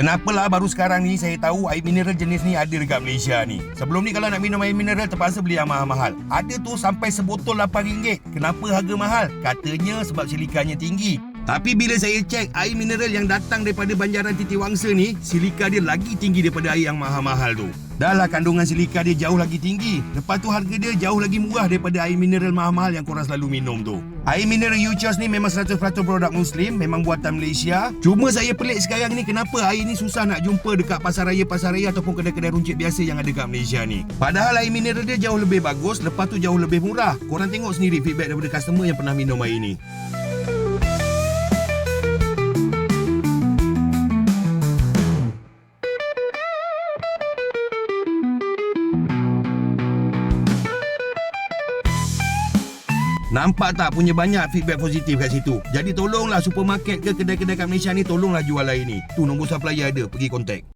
Kenapalah baru sekarang ni saya tahu air mineral jenis ni ada dekat Malaysia ni. Sebelum ni kalau nak minum air mineral terpaksa beli yang mahal-mahal. Ada tu sampai sebotol RM8. Kenapa harga mahal? Katanya sebab silikanya tinggi. Tapi bila saya cek air mineral yang datang daripada Banjaran Titiwangsa ni, silika dia lagi tinggi daripada air yang mahal-mahal tu. Dah lah kandungan silika dia jauh lagi tinggi. Lepas tu harga dia jauh lagi murah daripada air mineral mahal-mahal yang korang selalu minum tu. Air mineral Uchos ni memang 100% produk Muslim, memang buatan Malaysia. Cuma saya pelik sekarang ni kenapa air ni susah nak jumpa dekat pasar raya-pasar raya ataupun kedai-kedai runcit biasa yang ada dekat Malaysia ni. Padahal air mineral dia jauh lebih bagus, lepas tu jauh lebih murah. Korang tengok sendiri feedback daripada customer yang pernah minum air ni. Nampak tak punya banyak feedback positif kat situ. Jadi tolonglah supermarket ke kedai-kedai kat Malaysia ni tolonglah jual air ni. Tu nombor supplier ada, pergi contact.